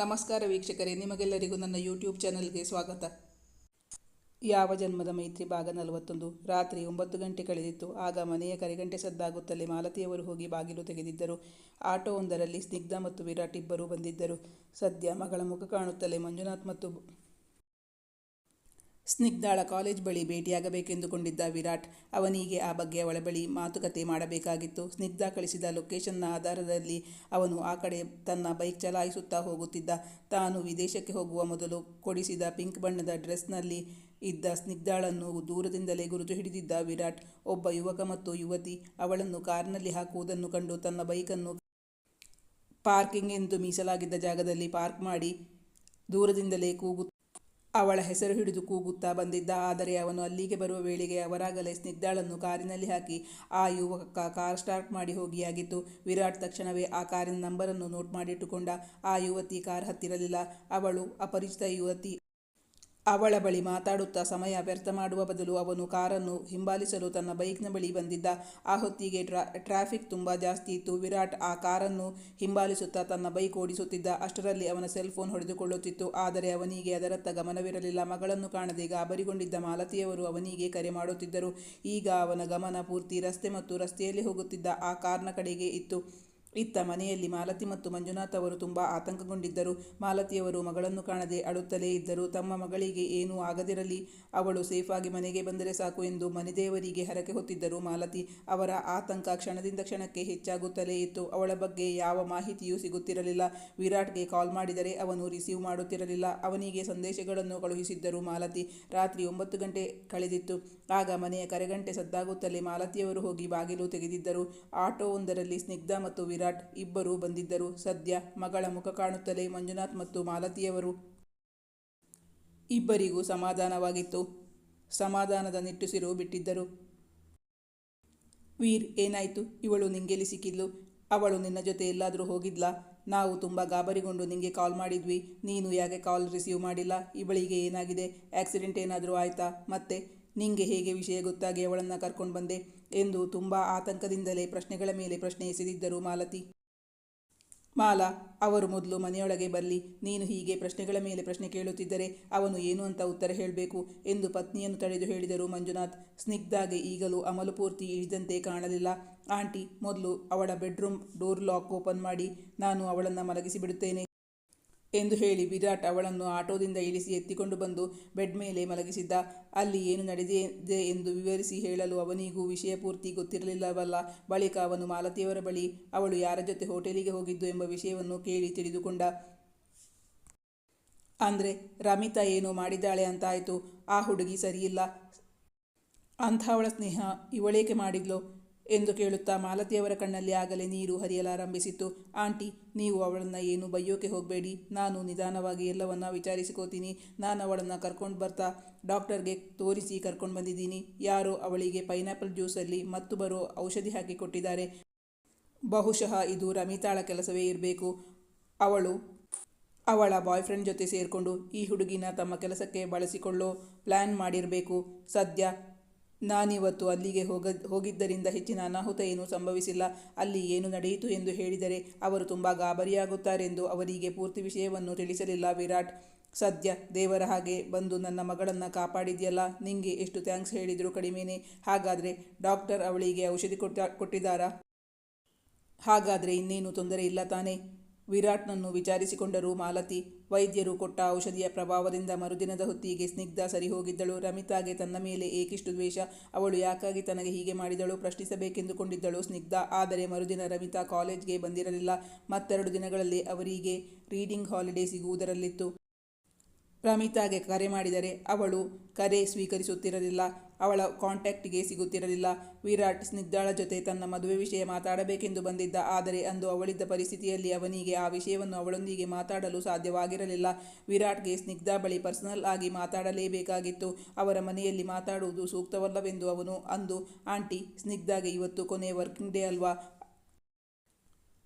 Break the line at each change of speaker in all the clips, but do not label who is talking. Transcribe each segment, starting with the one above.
ನಮಸ್ಕಾರ ವೀಕ್ಷಕರೇ, ನಿಮಗೆಲ್ಲರಿಗೂ ನನ್ನ ಯೂಟ್ಯೂಬ್ ಚಾನಲ್ಗೆ ಸ್ವಾಗತ. ಯಾವ ಜನ್ಮದ ಮೈತ್ರಿ ಭಾಗ ನಲವತ್ತೊಂದು? ರಾತ್ರಿ ಒಂಬತ್ತು ಗಂಟೆ ಕಳೆದಿತ್ತು. ಆಗ ಮನೆಯ ಕರೆಗಂಟೆ ಸದ್ದಾಗುತ್ತಲೇ ಮಾಲತಿಯವರು ಹೋಗಿ ಬಾಗಿಲು ತೆಗೆದಿದ್ದರು. ಆಟೋ ಒಂದರಲ್ಲಿ ಸ್ನಿಗ್ಧ ಮತ್ತು ವಿರಾಟ್ ಇಬ್ಬರು ಬಂದಿದ್ದರು. ಸದ್ಯ ಮಗಳ ಮುಖ ಕಾಣುತ್ತಲೇ ಮಂಜುನಾಥ್ ಮತ್ತು ಸ್ನಿಗ್ಧಾಳ ಕಾಲೇಜ್ ಬಳಿ ಭೇಟಿಯಾಗಬೇಕೆಂದುಕೊಂಡಿದ್ದ ವಿರಾಟ್, ಅವನಿಗೆ ಆ ಬಗ್ಗೆ ಅವಳ ಬಳಿ ಮಾತುಕತೆ ಮಾಡಬೇಕಾಗಿತ್ತು. ಸ್ನಿಗ್ಧ ಕಳಿಸಿದ ಲೊಕೇಶನ್ನ ಆಧಾರದಲ್ಲಿ ಅವನು ಆ ಕಡೆ ತನ್ನ ಬೈಕ್ ಚಲಾಯಿಸುತ್ತಾ ಹೋಗುತ್ತಿದ್ದ. ತಾನು ವಿದೇಶಕ್ಕೆ ಹೋಗುವ ಮೊದಲು ಕೊಡಿಸಿದ ಪಿಂಕ್ ಬಣ್ಣದ ಡ್ರೆಸ್ನಲ್ಲಿ ಇದ್ದ ಸ್ನಿಗ್ಧಾಳನ್ನು ದೂರದಿಂದಲೇ ಗುರುತು ಹಿಡಿದಿದ್ದ ವಿರಾಟ್, ಒಬ್ಬ ಯುವಕ ಮತ್ತು ಯುವತಿ ಅವಳನ್ನು ಕಾರ್ನಲ್ಲಿ ಹಾಕುವುದನ್ನು ಕಂಡು ತನ್ನ ಬೈಕನ್ನು ಪಾರ್ಕಿಂಗ್ ಎಂದು ಮೀಸಲಾಗಿದ್ದ ಜಾಗದಲ್ಲಿ ಪಾರ್ಕ್ ಮಾಡಿ ದೂರದಿಂದಲೇ ಕೂಗು ಅವಳ ಹೆಸರು ಹಿಡಿದು ಕೂಗುತ್ತಾ ಬಂದಿದ್ದ, ಆದರೆ ಅವನು ಅಲ್ಲಿಗೆ ಬರುವ ವೇಳೆಗೆ ಅವರಾಗಲೇ ಸ್ನಿಗ್ಧಾಳನ್ನು ಕಾರಿನಲ್ಲಿ ಹಾಕಿ ಆ ಯುವಕ ಕಾರ್ ಸ್ಟಾರ್ಟ್ ಮಾಡಿ ಹೋಗಿಯಾಗಿತ್ತು. ವಿರಾಟ್ ತಕ್ಷಣವೇ ಆ ಕಾರಿನ ನಂಬರನ್ನು ನೋಟ್ ಮಾಡಿಟ್ಟುಕೊಂಡ. ಆ ಯುವತಿ ಕಾರ್ ಹತ್ತಿರಲಿಲ್ಲ. ಅವಳು ಅಪರಿಚಿತ ಯುವತಿ ಅವಳ ಬಳಿ ಮಾತಾಡುತ್ತಾ ಸಮಯ ವ್ಯರ್ಥ ಮಾಡುವ ಬದಲು ಅವನು ಕಾರನ್ನು ಹಿಂಬಾಲಿಸಲು ತನ್ನ ಬೈಕ್ನ ಬಳಿ ಬಂದಿದ್ದ. ಆ ಹೊತ್ತಿಗೆ ಟ್ರಾ, ಟ್ರಾಫಿಕ್ ತುಂಬ ಜಾಸ್ತಿ ಇತ್ತು. ವಿರಾಟ್ ಆ ಕಾರನ್ನು ಹಿಂಬಾಲಿಸುತ್ತಾ ತನ್ನ ಬೈಕ್ ಓಡಿಸುತ್ತಿದ್ದ. ಅಷ್ಟರಲ್ಲಿ ಅವನ ಸೆಲ್ ಫೋನ್ ಹೊಡೆದುಕೊಳ್ಳುತ್ತಿತ್ತು. ಆದರೆ ಅವನಿಗೆ ಅದರತ್ತ ಗಮನವಿರಲಿಲ್ಲ. ಮಗಳನ್ನು ಕಾಣದೆ ಗಾಬರಿಗೊಂಡಿದ್ದ ಮಾಲತಿಯವರು ಅವನಿಗೆ ಕರೆ ಮಾಡುತ್ತಿದ್ದರು. ಈಗ ಅವನ ಗಮನ ಪೂರ್ತಿ ರಸ್ತೆ ಮತ್ತು ರಸ್ತೆಯಲ್ಲಿ ಹೋಗುತ್ತಿದ್ದ. ಆ ಕಾರ್ನ ಕಡೆಗೆ ಇತ್ತು. ಇತ್ತ ಮನೆಯಲ್ಲಿ ಮಾಲತಿ ಮತ್ತು ಮಂಜುನಾಥ್ ಅವರು ತುಂಬ ಆತಂಕಗೊಂಡಿದ್ದರು. ಮಾಲತಿಯವರು ಮಗಳನ್ನು ಕಾಣದೆ ಅಳುತ್ತಲೇ ಇದ್ದರು. ತಮ್ಮ ಮಗಳಿಗೆ ಏನೂ ಆಗದಿರಲಿ, ಅವಳು ಸೇಫಾಗಿ ಮನೆಗೆ ಬಂದರೆ ಸಾಕು ಎಂದು ಮನೆದೇವರಿಗೆ ಹರಕೆ ಹೊತ್ತಿದ್ದರು. ಮಾಲತಿ ಅವರ ಆತಂಕ ಕ್ಷಣದಿಂದ ಕ್ಷಣಕ್ಕೆ ಹೆಚ್ಚಾಗುತ್ತಲೇ ಇತ್ತು. ಅವಳ ಬಗ್ಗೆ ಯಾವ ಮಾಹಿತಿಯೂ ಸಿಗುತ್ತಿರಲಿಲ್ಲ. ವಿರಾಟ್ಗೆ ಕಾಲ್ ಮಾಡಿದರೆ ಅವನು ರಿಸೀವ್ ಮಾಡುತ್ತಿರಲಿಲ್ಲ. ಅವನಿಗೆ ಸಂದೇಶಗಳನ್ನು ಕಳುಹಿಸಿದ್ದರು ಮಾಲತಿ. ರಾತ್ರಿ ಒಂಬತ್ತು ಗಂಟೆ ಕಳೆದಿತ್ತು. ಆಗ ಮನೆಯ ಕರೆಗಂಟೆ ಸದ್ದಾಗುತ್ತಲೇ ಮಾಲತಿಯವರು ಹೋಗಿ ಬಾಗಿಲು ತೆಗೆದಿದ್ದರು. ಆಟೋ ಒಂದರಲ್ಲಿ ಸ್ನಿಗ್ಧ ಮತ್ತು ವಿರಾಟ್ ವಿರಾಟ್ ಇಬ್ಬರೂ ಬಂದಿದ್ದರು. ಸದ್ಯ ಮಗಳ ಮುಖ ಕಾಣುತ್ತಲೇ ಮಂಜುನಾಥ್ ಮತ್ತು ಮಾಲತಿಯವರು ಇಬ್ಬರಿಗೂ ಸಮಾಧಾನವಾಗಿತ್ತು. ಸಮಾಧಾನದ ನಿಟ್ಟುಸಿರು ಬಿಟ್ಟಿದ್ದರು. ವೀರ್, ಏನಾಯಿತು? ಇವಳು ನಿಂಗೆಲ್ಲಿ ಸಿಕ್ಕಿದ್ಲು? ಅವಳು ನಿನ್ನ ಜೊತೆ ಎಲ್ಲಾದರೂ ಹೋಗಿದ್ಲಾ? ನಾವು ತುಂಬ ಗಾಬರಿಗೊಂಡು ನಿಂಗೆ ಕಾಲ್ ಮಾಡಿದ್ವಿ. ನೀನು ಯಾಕೆ ಕಾಲ್ ರಿಸೀವ್ ಮಾಡಿಲ್ಲ? ಇವಳಿಗೆ ಏನಾಗಿದೆ? ಆಕ್ಸಿಡೆಂಟ್ ಏನಾದರೂ ಆಯಿತಾ? ಮತ್ತೆ ನಿಂಗೆ ಹೇಗೆ ವಿಷಯ ಗೊತ್ತಾಗಿ ಅವಳನ್ನು ಕರ್ಕೊಂಡು ಬಂದೆ? ಎಂದು ತುಂಬ ಆತಂಕದಿಂದಲೇ ಪ್ರಶ್ನೆಗಳ ಮೇಲೆ ಪ್ರಶ್ನೆ ಎಸೆದಿದ್ದರು ಮಾಲತಿ. ಮಾಲಾ, ಅವರು ಮೊದಲು ಮನೆಯೊಳಗೆ ಬರಲಿ, ನೀನು ಹೀಗೆ ಪ್ರಶ್ನೆಗಳ ಮೇಲೆ ಪ್ರಶ್ನೆ ಕೇಳುತ್ತಿದ್ದರೆ ಅವನು ಏನು ಅಂತ ಉತ್ತರ ಹೇಳಬೇಕು ಎಂದು ಪತ್ನಿಯನ್ನು ತಡೆದು ಹೇಳಿದರು ಮಂಜುನಾಥ್. ಸ್ನಿಗ್ಧಾಗೆ ಈಗಲೂ ಅಮಲು ಪೂರ್ತಿ ಇಳಿದಂತೆ ಕಾಣಲಿಲ್ಲ. ಆಂಟಿ, ಮೊದಲು ಅವಳ ಬೆಡ್ರೂಮ್ ಡೋರ್ ಲಾಕ್ ಓಪನ್ ಮಾಡಿ, ನಾನು ಅವಳನ್ನು ಮಲಗಿಸಿ ಬಿಡುತ್ತೇನೆ. ಎಂದು ಹೇಳಿ ವಿರಾಟ್ ಅವಳನ್ನು ಆಟೋದಿಂದ ಇಳಿಸಿ ಎತ್ತಿಕೊಂಡು ಬಂದು ಬೆಡ್ ಮೇಲೆ ಮಲಗಿಸಿದ್ದ. ಅಲ್ಲಿ ಏನು ನಡೆದಿದೆ ಎಂದು ವಿವರಿಸಿ ಹೇಳಲು ಅವನಿಗೂ ವಿಷಯ ಪೂರ್ತಿ ಗೊತ್ತಿರಲಿಲ್ಲವಲ್ಲ. ಬಳಿಕ ಅವನು ಮಾಲತಿಯವರ ಬಳಿ, ಅವಳು ಯಾರ ಜೊತೆ ಹೋಟೆಲಿಗೆ ಹೋಗಿದ್ದು ಎಂಬ ವಿಷಯವನ್ನು ಕೇಳಿ ತಿಳಿದುಕೊಂಡ. ಅಂದರೆ, ರಮಿತಾ ಏನು ಮಾಡಿದ್ದಾಳೆ ಅಂತಾಯಿತು. ಆ ಹುಡುಗಿ ಸರಿಯಿಲ್ಲ. ಅಂಥವಳ ಸ್ನೇಹ ಇವಳೇಕೆ ಮಾಡಿದ್ಲು? ಎಂದು ಕೇಳುತ್ತಾ ಮಾಲತಿಯವರ ಕಣ್ಣಲ್ಲಿ ಆಗಲೇ ನೀರು ಹರಿಯಲಾರಂಭಿಸಿತ್ತು. ಆಂಟಿ, ನೀವು ಅವಳನ್ನು ಏನು ಬೈಯೋಕೆ ಹೋಗಬೇಡಿ. ನಾನು ನಿಧಾನವಾಗಿ ಎಲ್ಲವನ್ನ ವಿಚಾರಿಸಿಕೋತೀನಿ ನಾನು ಅವಳನ್ನು ಕರ್ಕೊಂಡು ಬರ್ತಾ ಡಾಕ್ಟರ್ಗೆ ತೋರಿಸಿ ಕರ್ಕೊಂಡು ಬಂದಿದ್ದೀನಿ. ಯಾರೋ ಅವಳಿಗೆ ಪೈನಾಪಲ್ ಜ್ಯೂಸಲ್ಲಿ ಮತ್ತು ಬರೋ ಔಷಧಿ ಹಾಕಿ ಕೊಟ್ಟಿದ್ದಾರೆ. ಬಹುಶಃ ಇದು ರಮಿತಾಳ ಕೆಲಸವೇ ಇರಬೇಕು. ಅವಳು ಅವಳ ಬಾಯ್ ಫ್ರೆಂಡ್ ಜೊತೆ ಸೇರಿಕೊಂಡು ಈ ಹುಡುಗಿನ ತಮ್ಮ ಕೆಲಸಕ್ಕೆ ಬಳಸಿಕೊಳ್ಳೋ ಪ್ಲ್ಯಾನ್ ಮಾಡಿರಬೇಕು. ಸದ್ಯ ನಾನಿವತ್ತು ಅಲ್ಲಿಗೆ ಹೋಗ, ಹೋಗಿದ್ದರಿಂದ ಹೆಚ್ಚಿನ ಅನಾಹುತ ಏನೂ ಸಂಭವಿಸಿಲ್ಲ. ಅಲ್ಲಿ ಏನು ನಡೆಯಿತು ಎಂದು ಹೇಳಿದರೆ ಅವರು ತುಂಬ ಗಾಬರಿಯಾಗುತ್ತಾರೆಂದು ಅವರಿಗೆ ಪೂರ್ತಿ ವಿಷಯವನ್ನು ತಿಳಿಸಲಿಲ್ಲ ವಿರಾಟ್. ಸದ್ಯ ದೇವರ ಹಾಗೆ ಬಂದು ನನ್ನ ಮಗಳನ್ನು ಕಾಪಾಡಿದ್ಯಲ್ಲ, ನಿಂಗೆ ಎಷ್ಟು ಥ್ಯಾಂಕ್ಸ್ ಹೇಳಿದರೂ ಕಡಿಮೆನೇ. ಹಾಗಾದರೆ ಡಾಕ್ಟರ್ ಅವಳಿಗೆ ಔಷಧಿ ಕೊಟ್ಟ, ಕೊಟ್ಟಿದ್ದಾರಾ? ಹಾಗಾದರೆ ಇನ್ನೇನು ತೊಂದರೆ ಇಲ್ಲ ತಾನೇ? ವಿರಾಟ್ನನ್ನು ವಿಚಾರಿಸಿಕೊಂಡರು ಮಾಲತಿ. ವೈದ್ಯರು ಕೊಟ್ಟ ಔಷಧಿಯ ಪ್ರಭಾವದಿಂದ ಮರುದಿನದ ಹೊತ್ತಿಗೆ ಸ್ನಿಗ್ಧ ಸರಿ ಹೋಗಿದ್ದಳು ರಮಿತಾಗೆ ತನ್ನ ಮೇಲೆ ಏಕಿಷ್ಟು ದ್ವೇಷ. ಅವಳು ಯಾಕಾಗಿ ತನಗೆ ಹೀಗೆ ಮಾಡಿದಳು ಪ್ರಶ್ನಿಸಬೇಕೆಂದುಕೊಂಡಿದ್ದಳು ಸ್ನಿಗ್ಧ. ಆದರೆ ಮರುದಿನ ರಮಿತಾ ಕಾಲೇಜ್ಗೆ ಬಂದಿರಲಿಲ್ಲ. ಮತ್ತೆರಡು ದಿನಗಳಲ್ಲಿ ಅವರಿಗೆ ರೀಡಿಂಗ್ ಹಾಲಿಡೇ ಸಿಗುವುದರಲ್ಲಿತ್ತು. ರಮಿತಾಗೆ ಕರೆ ಮಾಡಿದರೆ ಅವಳು ಕರೆ ಸ್ವೀಕರಿಸುತ್ತಿರಲಿಲ್ಲ. ಅವಳ ಕಾಂಟ್ಯಾಕ್ಟ್ಗೆ ಸಿಗುತ್ತಿರಲಿಲ್ಲ. ವಿರಾಟ್ ಸ್ನಿಗ್ಧಾಳ ಜೊತೆ ತನ್ನ ಮದುವೆ ವಿಷಯ ಮಾತಾಡಬೇಕೆಂದು ಬಂದಿದ್ದ, ಆದರೆ ಅಂದು ಅವಳಿದ್ದ ಪರಿಸ್ಥಿತಿಯಲ್ಲಿ ಅವನಿಗೆ ಆ ವಿಷಯವನ್ನು ಅವಳೊಂದಿಗೆ ಮಾತಾಡಲು ಸಾಧ್ಯವಾಗಿರಲಿಲ್ಲ. ವಿರಾಟ್ಗೆ ಸ್ನಿಗ್ಧಾ ಬಳಿ ಪರ್ಸನಲ್ ಆಗಿ ಮಾತಾಡಲೇಬೇಕಾಗಿತ್ತು. ಅವರ ಮನೆಯಲ್ಲಿ ಮಾತಾಡುವುದು ಸೂಕ್ತವಲ್ಲವೆಂದು ಅವನು ಅಂದು, ಆಂಟಿ, ಸ್ನಿಗ್ಧಾಗೆ ಇವತ್ತು ಕೊನೆ ವರ್ಕಿಂಗ್ ಡೇ ಅಲ್ವಾ?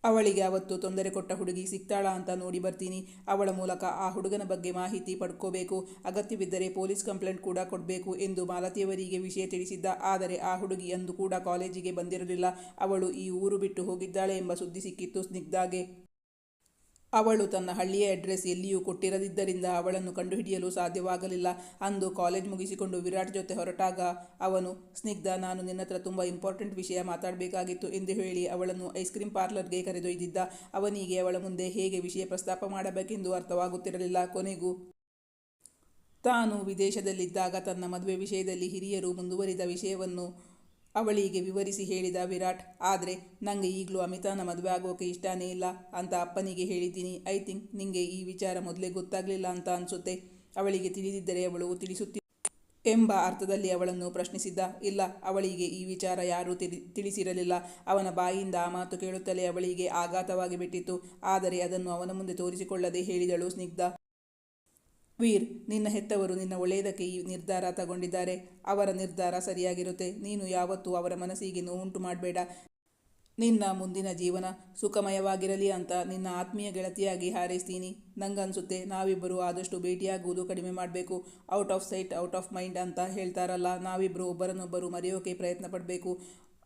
ಅವಳಿಗೆ ಅವತ್ತು ತೊಂದರೆ ಕೊಟ್ಟ ಹುಡುಗಿ ಸಿಗ್ತಾಳ ಅಂತ ನೋಡಿ ಬರ್ತೀನಿ. ಅವಳ ಮೂಲಕ ಆ ಹುಡುಗನ ಬಗ್ಗೆ ಮಾಹಿತಿ ಪಡ್ಕೋಬೇಕು. ಅಗತ್ಯವಿದ್ದರೆ ಪೊಲೀಸ್ ಕಂಪ್ಲೇಂಟ್ ಕೂಡ ಕೊಡಬೇಕು ಎಂದು ಮಾಲತಿಯವರಿಗೆ ವಿಷಯ ತಿಳಿಸಿದ್ದ. ಆದರೆ ಆ ಹುಡುಗಿ ಅಂದು ಕೂಡ ಕಾಲೇಜಿಗೆ ಬಂದಿರಲಿಲ್ಲ. ಅವಳು ಈ ಊರು ಬಿಟ್ಟು ಹೋಗಿದ್ದಾಳೆ ಎಂಬ ಸುದ್ದಿ ಸಿಕ್ಕಿತ್ತು ಸ್ನಿಗ್ಧಾಗೆ. ಅವಳು ತನ್ನ ಹಳ್ಳಿಯ ಅಡ್ರೆಸ್ ಎಲ್ಲಿಯೂ ಕೊಟ್ಟಿರದಿದ್ದರಿಂದ ಅವಳನ್ನು ಕಂಡುಹಿಡಿಯಲು ಸಾಧ್ಯವಾಗಲಿಲ್ಲ. ಅಂದು ಕಾಲೇಜ್ ಮುಗಿಸಿಕೊಂಡು ವಿರಾಟ್ ಜೊತೆ ಹೊರಟಾಗ ಅವನು, ಸ್ನಿಗ್ಧ, ನಾನು ನಿನ್ನತ್ರ ತುಂಬ ಇಂಪಾರ್ಟೆಂಟ್ ವಿಷಯ ಮಾತಾಡಬೇಕಾಗಿತ್ತು ಎಂದು ಹೇಳಿ ಅವಳನ್ನು ಐಸ್ ಕ್ರೀಮ್ ಪಾರ್ಲರ್ಗೆ ಕರೆದೊಯ್ದಿದ್ದ. ಅವನಿಗೆ ಅವಳ ಮುಂದೆ ಹೇಗೆ ವಿಷಯ ಪ್ರಸ್ತಾಪ ಮಾಡಬೇಕೆಂದು ಅರ್ಥವಾಗುತ್ತಿರಲಿಲ್ಲ. ಕೊನೆಗೂ, ತಾನು ವಿದೇಶದಲ್ಲಿದ್ದಾಗ ತನ್ನ ಮದುವೆ ವಿಷಯದಲ್ಲಿ ಹಿರಿಯರು ಮುಂದುವರಿದ ವಿಷಯವನ್ನು ಅವಳಿಗೆ ವಿವರಿಸಿ ಹೇಳಿದ ವಿರಾಟ್, ಆದರೆ ನನಗೆ ಈಗಲೂ ಅಮಿತಾನ ಮದುವೆ ಆಗೋಕೆ ಇಷ್ಟನೇ ಇಲ್ಲ ಅಂತ ಅಪ್ಪನಿಗೆ ಹೇಳಿದ್ದೀನಿ. ಐ ಥಿಂಕ್ ನಿಂಗೆ ಈ ವಿಚಾರ ಮೊದಲೇ ಗೊತ್ತಾಗಲಿಲ್ಲ ಅಂತ ಅನಿಸುತ್ತೆ. ಅವಳಿಗೆ ತಿಳಿದಿದ್ದರೆ ಅವಳು ತಿಳಿಸುತ್ತಿ ಎಂಬ ಅರ್ಥದಲ್ಲಿ ಅವಳನ್ನು ಪ್ರಶ್ನಿಸಿದ್ದ. ಇಲ್ಲ, ಅವಳಿಗೆ ಈ ವಿಚಾರ ಯಾರೂ ತಿಳಿ, ತಿಳಿಸಿರಲಿಲ್ಲ. ಅವನ ಬಾಯಿಯಿಂದ ಆ ಮಾತು ಕೇಳುತ್ತಲೇ ಅವಳಿಗೆ ಆಘಾತವಾಗಿ ಬಿಟ್ಟಿತ್ತು. ಆದರೆ ಅದನ್ನು ಅವನ ಮುಂದೆ ತೋರಿಸಿಕೊಳ್ಳದೆ ಹೇಳಿದಳು ಸ್ನಿಗ್ಧ. ವೀರ್, ನಿನ್ನ ಹೆತ್ತವರು ನಿನ್ನ ಒಳ್ಳೆಯದಕ್ಕೆ ಈ ನಿರ್ಧಾರ ತಗೊಂಡಿದ್ದಾರೆ. ಅವರ ನಿರ್ಧಾರ ಸರಿಯಾಗಿರುತ್ತೆ. ನೀನು ಯಾವತ್ತೂ ಅವರ ಮನಸ್ಸಿಗೆ ನೋವುಂಟು ಮಾಡಬೇಡ. ನಿನ್ನ ಮುಂದಿನ ಜೀವನ ಸುಖಮಯವಾಗಿರಲಿ ಅಂತ ನಿನ್ನ ಆತ್ಮೀಯ ಗೆಳತಿಯಾಗಿ ಹಾರೈಸ್ತೀನಿ. ನಂಗನ್ಸುತ್ತೆ ನಾವಿಬ್ಬರು ಆದಷ್ಟು ಭೇಟಿಯಾಗುವುದು ಕಡಿಮೆ ಮಾಡಬೇಕು. Out of sight, out of mind ಅಂತ ಹೇಳ್ತಾರಲ್ಲ ನಾವಿಬ್ಬರು ಒಬ್ಬರನ್ನೊಬ್ಬರು ಮರೆಯೋಕೆ ಪ್ರಯತ್ನ ಪಡಬೇಕು.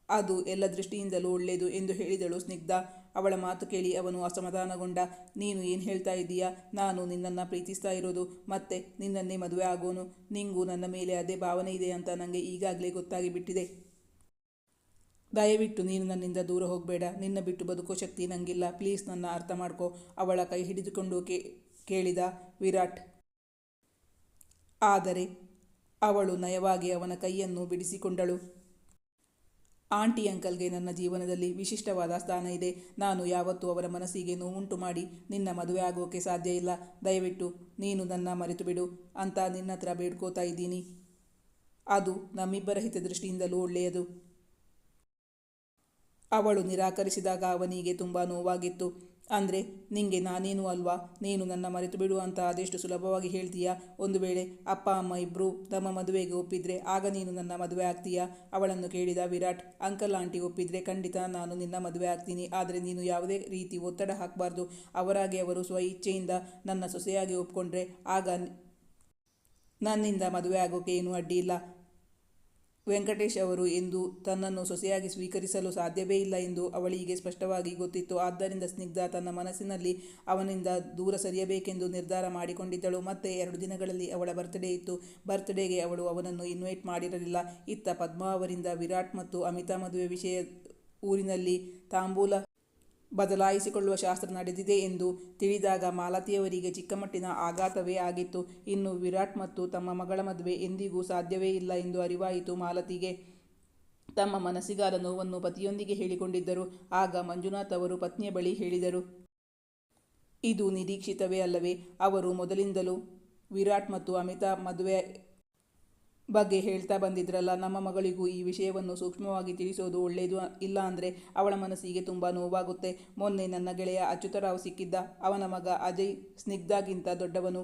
ಅದು ಎಲ್ಲ ದೃಷ್ಟಿಯಿಂದಲೂ ಒಳ್ಳೆಯದು ಎಂದು ಹೇಳಿದಳು ಸ್ನಿಗ್ಧ. ಅವಳ ಮಾತು ಕೇಳಿ ಅವನು ಅಸಮಾಧಾನಗೊಂಡ, ನೀನು ಏನು ಹೇಳ್ತಾ ಇದ್ದೀಯಾ? ನಾನು ನಿನ್ನನ್ನು ಪ್ರೀತಿಸ್ತಾ ಇರೋದು, ಮತ್ತೆ ನಿನ್ನನ್ನೇ ಮದುವೆ ಆಗೋನು? ನಿಂಗೂ ನನ್ನ ಮೇಲೆ ಅದೇ ಭಾವನೆ ಇದೆ ಅಂತ ನನಗೆ ಈಗಾಗಲೇ ಗೊತ್ತಾಗಿ ಬಿಟ್ಟಿದೆ. ದಯವಿಟ್ಟು ನೀನು ನನ್ನಿಂದ ದೂರ ಹೋಗಬೇಡ. ನಿನ್ನ ಬಿಟ್ಟು ಬದುಕೋ ಶಕ್ತಿ ನನಗಿಲ್ಲ ಪ್ಲೀಸ್ ನನ್ನ ಅರ್ಥ ಮಾಡ್ಕೋ. ಅವಳ ಕೈ ಹಿಡಿದುಕೊಂಡು ಕೇ, ಕೇಳಿದ ವಿರಾಟ್. ಆದರೆ ಅವಳು ನಯವಾಗಿ ಅವನ ಕೈಯನ್ನು ಬಿಡಿಸಿಕೊಂಡಳು. ಆಂಟಿ ಅಂಕಲ್ಗೆ ನನ್ನ ಜೀವನದಲ್ಲಿ ವಿಶಿಷ್ಟವಾದ ಸ್ಥಾನ ಇದೆ. ನಾನು ಯಾವತ್ತೂ ಅವರ ಮನಸ್ಸಿಗೆ ನೋವುಂಟು ಮಾಡಿ ನಿನ್ನ ಮದುವೆ ಆಗೋಕೆ ಸಾಧ್ಯ ಇಲ್ಲ. ದಯವಿಟ್ಟು ನೀನು ನನ್ನ ಮರೆತು ಬಿಡು ಅಂತ ನಿನ್ನ ಹತ್ರ ಬೇಡ್ಕೋತಾ ಇದ್ದೀನಿ. ಅದು ನಮ್ಮಿಬ್ಬರ ಹಿತದೃಷ್ಟಿಯಿಂದಲೂ ಒಳ್ಳೆಯದು. ಅವಳು ನಿರಾಕರಿಸಿದಾಗ ಅವನಿಗೆ ತುಂಬ ನೋವಾಗಿತ್ತು. ಅಂದರೆ, ನಿಂಗೆ ನಾನೇನು ಅಲ್ವಾ? ನೀನು ನನ್ನ ಮರೆತು ಬಿಡು ಅಂತ ಅದೆಷ್ಟು ಸುಲಭವಾಗಿ ಹೇಳ್ತೀಯಾ? ಒಂದು ವೇಳೆ ಅಪ್ಪ, ಅಮ್ಮ ಇಬ್ಬರು ತಮ್ಮ ಮದುವೆಗೆ ಒಪ್ಪಿದ್ರೆ ಆಗ ನೀನು ನನ್ನ ಮದುವೆ ಆಗ್ತೀಯಾ? ಅವಳನ್ನು ಕೇಳಿದ ವಿರಾಟ್, ಅಂಕಲ್ ಆಂಟಿ ಒಪ್ಪಿದ್ರೆ ಖಂಡಿತ ನಾನು ನಿನ್ನ ಮದುವೆ ಆಗ್ತೀನಿ. ಆದರೆ ನೀನು ಯಾವುದೇ ರೀತಿ ಒತ್ತಡ ಹಾಕಬಾರ್ದು. ಅವರಾಗಿ ಅವರು ಸ್ವ ಇಚ್ಛೆಯಿಂದ ನನ್ನ ಸೊಸೆಯಾಗಿ ಒಪ್ಕೊಂಡ್ರೆ ಆಗ ನನ್ನಿಂದ ಮದುವೆ ಆಗೋಕೆ ಏನೂ ಅಡ್ಡಿ ಇಲ್ಲ. ವೆಂಕಟೇಶ್ ಅವರು ಎಂದು ತನ್ನನ್ನು ಸೊಸೆಯಾಗಿ ಸ್ವೀಕರಿಸಲು ಸಾಧ್ಯವೇ ಇಲ್ಲ ಎಂದು ಅವಳಿಗೆ ಸ್ಪಷ್ಟವಾಗಿ ಗೊತ್ತಿತ್ತು. ಆದ್ದರಿಂದ ಸ್ನಿಗ್ಧ ತನ್ನ ಮನಸ್ಸಿನಲ್ಲಿ ಅವನಿಂದ ದೂರ ಸರಿಯಬೇಕೆಂದು ನಿರ್ಧಾರ ಮಾಡಿಕೊಂಡಿದ್ದಳು. ಮತ್ತೆ ಎರಡು ದಿನಗಳಲ್ಲಿ ಅವಳ ಬರ್ತ್ಡೇ ಇತ್ತು. ಬರ್ತ್ಡೇಗೆ ಅವಳು ಅವನನ್ನು ಇನ್ವೈಟ್ ಮಾಡಿರಲಿಲ್ಲ. ಇತ್ತ ಪದ್ಮಾ ಅವರಿಂದ ವಿರಾಟ್ ಮತ್ತು ಅಮಿತಾ ಮದುವೆ ವಿಷಯ ಊರಿನಲ್ಲಿ ತಾಂಬೂಲ ಬದಲಾಯಿಸಿಕೊಳ್ಳುವ ಶಾಸ್ತ್ರ ನಡೆದಿದೆ ಎಂದು ತಿಳಿದಾಗ ಮಾಲತಿಯವರಿಗೆ ಚಿಕ್ಕಮಟ್ಟಿನ ಆಘಾತವೇ ಆಗಿತ್ತು. ಇನ್ನು ವಿರಾಟ್ ಮತ್ತು ತಮ್ಮ ಮಗಳ ಮದುವೆ ಎಂದಿಗೂ ಸಾಧ್ಯವೇ ಇಲ್ಲ ಎಂದು ಅರಿವಾಯಿತು. ಮಾಲತಿಗೆ ತಮ್ಮ ಮನಸ್ಸಿಗಾದ ನೋವನ್ನು ಪತಿಯೊಂದಿಗೆ ಹೇಳಿಕೊಂಡಿದ್ದರು. ಆಗ ಮಂಜುನಾಥ್ ಅವರು ಪತ್ನಿಯ ಬಳಿ ಹೇಳಿದರು, ಇದು ನಿರೀಕ್ಷಿತವೇ ಅಲ್ಲವೇ, ಅವರು ಮೊದಲಿಂದಲೂ ವಿರಾಟ್ ಮತ್ತು ಅಮಿತಾ ಮದುವೆ ಬಗ್ಗೆ ಹೇಳ್ತಾ ಬಂದಿದ್ರಲ್ಲ, ನಮ್ಮ ಮಗಳಿಗೂ ಈ ವಿಷಯವನ್ನು ಸೂಕ್ಷ್ಮವಾಗಿ ತಿಳಿಸೋದು ಒಳ್ಳೆಯದು ಇಲ್ಲ ಅಂದರೆ ಅವಳ ಮನಸ್ಸಿಗೆ ತುಂಬ ನೋವಾಗುತ್ತೆ. ಮೊನ್ನೆ ನನ್ನ ಗೆಳೆಯ ಅಚ್ಯುತರಾವ್ ಸಿಕ್ಕಿದ್ದ, ಅವನ ಮಗ ಅಜಯ್ ಸ್ನಿಗ್ಧಾಗಿಂತ ದೊಡ್ಡವನು.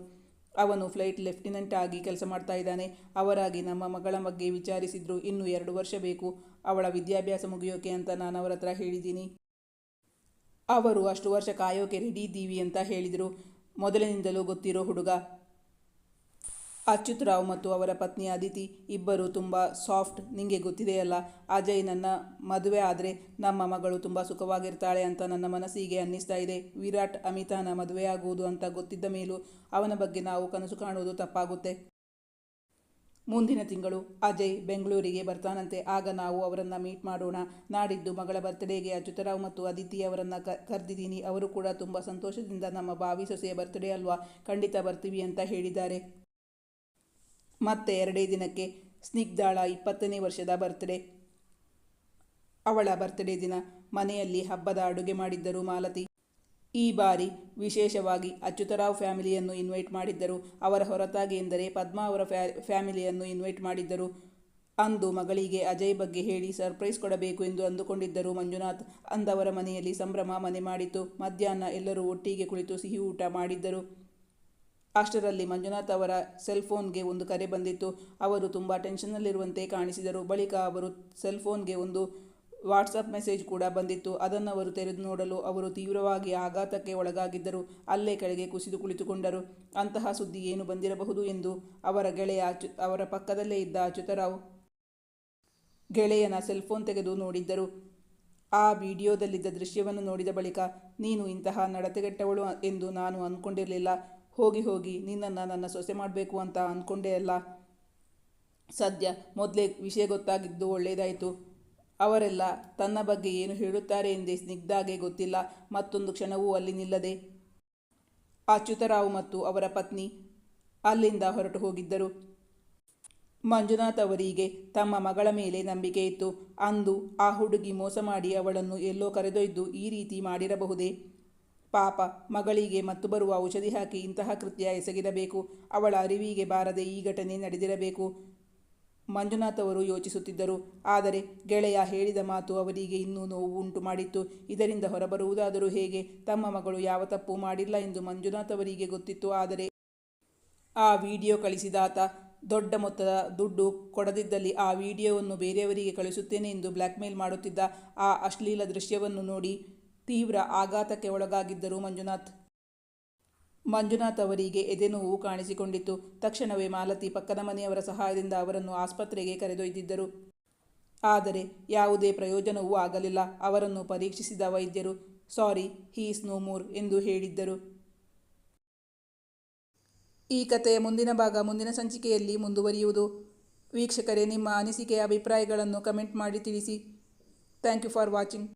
ಅವನು ಫ್ಲೈಟ್ ಲೆಫ್ಟಿನೆಂಟ್ ಆಗಿ ಕೆಲಸ ಮಾಡ್ತಾ ಇದ್ದಾನೆ. ಅವರಾಗಿ ನಮ್ಮ ಮಗಳ ಬಗ್ಗೆ ವಿಚಾರಿಸಿದ್ರು, ಇನ್ನು ಎರಡು ವರ್ಷ ಬೇಕು. ಅವಳ ವಿದ್ಯಾಭ್ಯಾಸ ಮುಗಿಯೋಕೆ ಅಂತ ನಾನು ಅವರ ಹತ್ರ ಹೇಳಿದ್ದೀನಿ. ಅವರು ಅಷ್ಟು ವರ್ಷ ಕಾಯೋಕೆ ರೆಡಿ ಇದ್ದೀವಿ ಅಂತ ಹೇಳಿದರು. ಮೊದಲಿನಿಂದಲೂ ಗೊತ್ತಿರೋ ಹುಡುಗ ಅಚ್ಯುತ್ ರಾವ್ ಮತ್ತು ಅವರ ಪತ್ನಿ ಅದಿತಿ ಇಬ್ಬರು ತುಂಬ ಸಾಫ್ಟ್ ನಿಮಗೆ ಗೊತ್ತಿದೆಯಲ್ಲ? ಅಜಯ್ ನನ್ನ ಮದುವೆ ಆದರೆ ನಮ್ಮ ಮಗಳು ತುಂಬ ಸುಖವಾಗಿರ್ತಾಳೆ ಅಂತ ನನ್ನ ಮನಸ್ಸಿಗೆ ಅನ್ನಿಸ್ತಾ ಇದೆ. ವಿರಾಟ್ ಅಮಿತಾನ ಮದುವೆಯಾಗುವುದು ಅಂತ ಗೊತ್ತಿದ್ದ ಮೇಲೂ ಅವನ ಬಗ್ಗೆ ನಾವು ಕನಸು ಕಾಣುವುದು ತಪ್ಪಾಗುತ್ತೆ. ಮುಂದಿನ ತಿಂಗಳು ಅಜಯ್ ಬೆಂಗಳೂರಿಗೆ ಬರ್ತಾನಂತೆ. ಆಗ ನಾವು ಅವರನ್ನು ಮೀಟ್ ಮಾಡೋಣ. ನಾಡಿದ್ದು ಮಗಳ ಬರ್ತ್ಡೇಗೆ ಅಚ್ಯುತರಾವ್ ಮತ್ತು ಅದಿತಿ ಅವರನ್ನು ಕ, ಕರೆದಿದ್ದೀನಿ. ಅವರು ಕೂಡ ತುಂಬ ಸಂತೋಷದಿಂದ ನಮ್ಮ ಬಾವಿ ಸೊಸೆಯ ಬರ್ತ್ಡೇ ಅಲ್ವಾ? ಖಂಡಿತ ಬರ್ತೀವಿ ಅಂತ ಹೇಳಿದ್ದಾರೆ. ಮತ್ತೆ ಎರಡೇ ದಿನಕ್ಕೆ ಸ್ನಿಗ್ಧಾಳ ಇಪ್ಪತ್ತನೇ ವರ್ಷದ ಬರ್ತ್ಡೇ ಅವಳ ಬರ್ತ್ಡೇ ದಿನ ಮನೆಯಲ್ಲಿ ಹಬ್ಬದ ಅಡುಗೆ ಮಾಡಿದ್ದರು ಮಾಲತಿ. ಈ ಬಾರಿ ವಿಶೇಷವಾಗಿ ಅಚ್ಯುತರಾವ್ ಫ್ಯಾಮಿಲಿಯನ್ನು ಇನ್ವೈಟ್ ಮಾಡಿದ್ದರು. ಅವರ ಹೊರತಾಗಿ ಎಂದರೆ ಪದ್ಮಾ ಅವರ ಫ್ಯಾ, ಫ್ಯಾಮಿಲಿಯನ್ನು ಇನ್ವೈಟ್ ಮಾಡಿದ್ದರು. ಅಂದು ಮಗಳಿಗೆ ಅಜಯ್ ಬಗ್ಗೆ ಹೇಳಿ ಸರ್ಪ್ರೈಸ್ ಕೊಡಬೇಕು ಎಂದು ಅಂದುಕೊಂಡಿದ್ದರು ಮಂಜುನಾಥ್. ಅಂದವರ ಮನೆಯಲ್ಲಿ ಸಂಭ್ರಮ ಮನೆ ಮಾಡಿತು. ಮಧ್ಯಾಹ್ನ ಎಲ್ಲರೂ ಒಟ್ಟಿಗೆ ಕುಳಿತು ಸಿಹಿ ಊಟ ಮಾಡಿದ್ದರು. ಅಷ್ಟರಲ್ಲಿ ಮಂಜುನಾಥ್ ಅವರ ಸೆಲ್ ಫೋನ್ಗೆ ಒಂದು ಕರೆ ಬಂದಿತ್ತು. ಅವರು ತುಂಬ ಟೆನ್ಷನ್ನಲ್ಲಿರುವಂತೆ ಕಾಣಿಸಿದರು. ಬಳಿಕ ಅವರು ಸೆಲ್ ಫೋನ್ಗೆ ಒಂದು ವಾಟ್ಸಪ್ ಮೆಸೇಜ್ ಕೂಡ ಬಂದಿತ್ತು. ಅದನ್ನು ಅವರು ತೆರೆದು ನೋಡಲು ಅವರು ತೀವ್ರವಾಗಿ ಆಘಾತಕ್ಕೆ ಒಳಗಾಗಿದ್ದರು. ಅಲ್ಲೇ ಕೆಳಗೆ ಕುಸಿದು ಕುಳಿತುಕೊಂಡರು. ಅಂತಹ ಸುದ್ದಿ ಏನು ಬಂದಿರಬಹುದು ಎಂದು ಅವರ ಗೆಳೆಯ ಅವರ ಪಕ್ಕದಲ್ಲೇ ಇದ್ದ ಅಚ್ಯುತರಾವ್ ಗೆಳೆಯನ ಸೆಲ್ ಫೋನ್ ತೆಗೆದು ನೋಡಿದ್ದರು. ಆ ವಿಡಿಯೋದಲ್ಲಿದ್ದ ದೃಶ್ಯವನ್ನು ನೋಡಿದ ಬಳಿಕ, ನೀನು ಇಂತಹ ನಡತೆಗೆಟ್ಟವಳು ಎಂದು ನಾನು ಅಂದ್ಕೊಂಡಿರಲಿಲ್ಲ. ಹೋಗಿ ಹೋಗಿ ನಿನ್ನನ್ನು ನನ್ನ ಸೊಸೆ ಮಾಡಬೇಕು ಅಂತ ಅಂದ್ಕೊಂಡೇ ಅಲ್ಲ. ಸದ್ಯ ಮೊದಲೇ ವಿಷಯ ಗೊತ್ತಾಗಿದ್ದು ಒಳ್ಳೆಯದಾಯಿತು ಅವರೆಲ್ಲ ತನ್ನ ಬಗ್ಗೆ ಏನು ಹೇಳುತ್ತಾರೆ ಎಂದೇ ಸ್ನಿಗ್ಧಾಗೆ ಗೊತ್ತಿಲ್ಲ. ಮತ್ತೊಂದು ಕ್ಷಣವೂ ಅಲ್ಲಿ ನಿಲ್ಲದೆ ಅಚ್ಯುತರಾವ್ ಮತ್ತು ಅವರ ಪತ್ನಿ ಅಲ್ಲಿಂದ ಹೊರಟು ಹೋಗಿದ್ದರು. ಮಂಜುನಾಥ್ ಅವರಿಗೆ ತಮ್ಮ ಮಗಳ ಮೇಲೆ ನಂಬಿಕೆ ಇತ್ತು. ಅಂದು ಆ ಹುಡುಗಿ ಮೋಸ ಮಾಡಿ ಅವಳನ್ನು ಎಲ್ಲೋ ಕರೆದೊಯ್ದು ಈ ರೀತಿ ಮಾಡಿರಬಹುದೇ? ಪಾಪ, ಮಗಳಿಗೆ ಮತ್ತು ಬರುವ ಔಷಧಿ ಹಾಕಿ ಇಂತಹ ಕೃತ್ಯ ಎಸಗಿರಬೇಕು. ಅವಳ ಅರಿವಿಗೆ ಬಾರದೆ ಈ ಘಟನೆ ನಡೆದಿರಬೇಕು. ಮಂಜುನಾಥ್ ಅವರು ಯೋಚಿಸುತ್ತಿದ್ದರು. ಆದರೆ ಗೆಳೆಯ ಹೇಳಿದ ಮಾತು ಅವರಿಗೆ ಇನ್ನೂ ನೋವು ಉಂಟು ಮಾಡಿತ್ತು. ಇದರಿಂದ ಹೊರಬರುವುದಾದರೂ ಹೇಗೆ? ತಮ್ಮ ಮಗಳು ಯಾವ ತಪ್ಪು ಮಾಡಿಲ್ಲ ಎಂದು ಮಂಜುನಾಥ್ ಅವರಿಗೆ ಗೊತ್ತಿತ್ತು. ಆದರೆ ಆ ವಿಡಿಯೋ ಕಳಿಸಿದಾತ ದೊಡ್ಡ ಮೊತ್ತದ ದುಡ್ಡು ಕೊಡದಿದ್ದಲ್ಲಿ ಆ ವಿಡಿಯೋವನ್ನು ಬೇರೆಯವರಿಗೆ ಕಳಿಸುತ್ತೇನೆ ಎಂದು ಬ್ಲ್ಯಾಕ್ಮೇಲ್ ಮಾಡುತ್ತಿದ್ದ ಆ ಅಶ್ಲೀಲ ದೃಶ್ಯವನ್ನು ನೋಡಿ ತೀವ್ರ ಆಘಾತಕ್ಕೆ ಒಳಗಾಗಿದ್ದರು ಮಂಜುನಾಥ್. ಮಂಜುನಾಥ್ ಅವರಿಗೆ ಎದೆನೋವು ಕಾಣಿಸಿಕೊಂಡಿತ್ತು. ತಕ್ಷಣವೇ ಮಾಲತಿ ಪಕ್ಕದ ಮನೆಯವರ ಸಹಾಯದಿಂದ ಅವರನ್ನು ಆಸ್ಪತ್ರೆಗೆ ಕರೆದೊಯ್ದಿದ್ದರು. ಆದರೆ ಯಾವುದೇ ಪ್ರಯೋಜನವೂ ಆಗಲಿಲ್ಲ. ಅವರನ್ನು ಪರೀಕ್ಷಿಸಿದ ವೈದ್ಯರು, ಸಾರಿ, ಹೀ ನೋ ಮೋರ್ ಎಂದು ಹೇಳಿದ್ದರು. ಈ ಕಥೆಯ ಮುಂದಿನ ಭಾಗ, ಮುಂದಿನ ಸಂಚಿಕೆಯಲ್ಲಿ ಮುಂದುವರಿಯುವುದು. ವೀಕ್ಷಕರೇ, ನಿಮ್ಮ ಅನಿಸಿಕೆಯ ಅಭಿಪ್ರಾಯಗಳನ್ನು ಕಮೆಂಟ್ ಮಾಡಿ ತಿಳಿಸಿ. Thank you for watching.